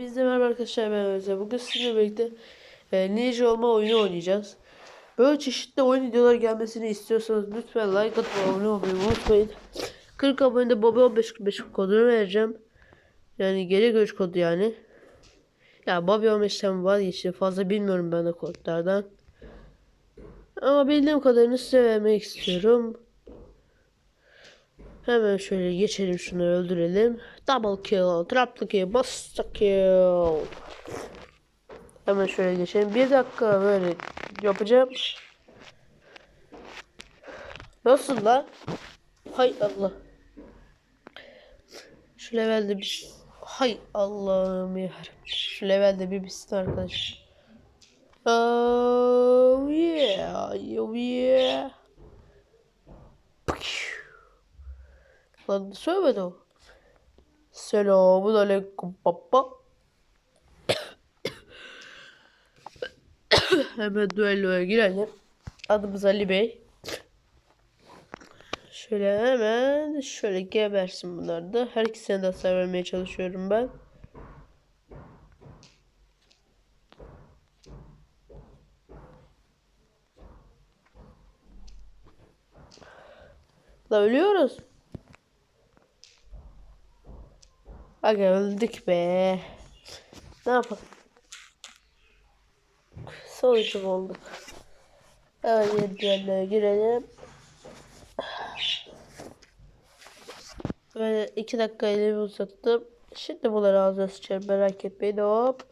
Hepinize merhaba arkadaşlar ben Özlem. Bugün sizinle birlikte e, ninja olma oyunu oynayacağız. Böyle çeşitli oyun videoları gelmesini istiyorsanız lütfen like atıp abone olmayı unutmayın. 40 abonede Bobby 1545 kodunu vereceğim. Yani geri görüş kodu yani. Ya Bobby 15'ten vazgeçtim. Fazla bilmiyorum ben de kodlardan. Ama bildiğim kadarını size vermek istiyorum. Hemen şöyle geçelim şunu öldürelim. Double kill, triple kill, buster kill. Hemen şöyle geçelim. Bir dakika böyle yapacağım. Nasıl lan? Hay Allah. Şu levelde bir... Hay Allah'ım ya. Şu levelde bir bitsin arkadaş. Oh yeah. Oh yeah. Lan söylemedi o. Selamun aleyküm baba. Hemen düelloya girelim. Adımız Ali Bey. Şöyle hemen şöyle gebersin bunlar da. Her ikisine de hasar vermeye çalışıyorum ben. Da ölüyoruz. Aga öldük be. Ne yapalım? Sonucu olduk. Evet yerine girelim. Böyle iki dakika elimi uzattım. Şimdi bunları ağzına sıçarım merak etmeyin hop.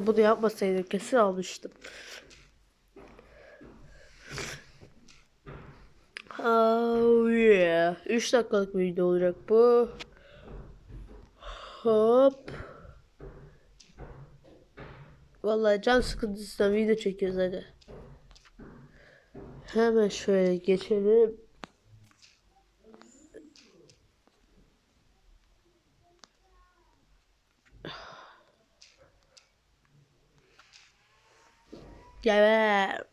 Bunu yapmasaydım kesin almıştım. Oh yeah. 3 dakikalık bir video olacak bu. Hop. Vallahi can sıkıntısından video çekiyoruz hadi. Hemen şöyle geçelim. Gel.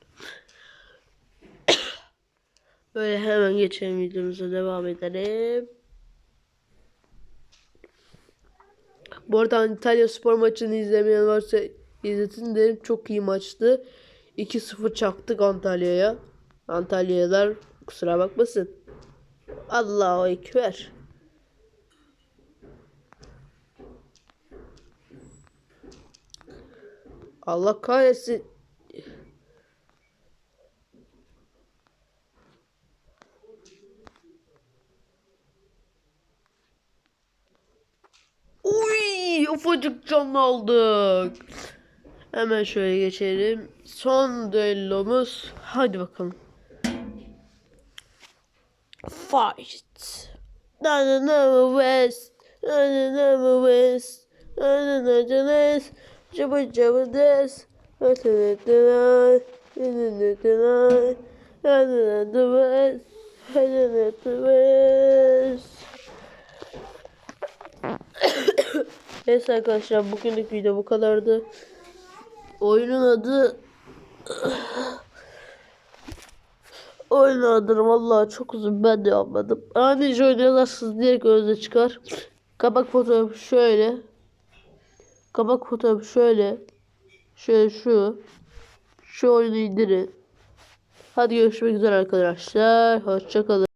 Böyle hemen geçelim videomuza devam edelim. Bu arada Antalya spor maçını izlemeyen varsa izletin derim. Çok iyi maçtı. 2-0 çaktık Antalya'ya. Antalyalılar kusura bakmasın. Allahu Ekber. Allah kahretsin. Ufacık canlı aldık. Hemen şöyle geçelim. Son düellomuz. Hadi bakalım. Fight. Na na na west. Na na na west. Na na na na Jabba jabba des. Na na na na. Na na na na. Na na na west. Na na na west. Neyse arkadaşlar bugünlük video bu kadardı. Oyunun adı Oyunun adını vallahi çok uzun ben de yapmadım. Ani oynuyorlarsınız direkt önünüze çıkar. Kabak fotoğrafı şöyle. Kabak fotoğrafı şöyle. Şöyle şu. Şu oyunu indirin. Hadi görüşmek üzere arkadaşlar. Hoşçakalın.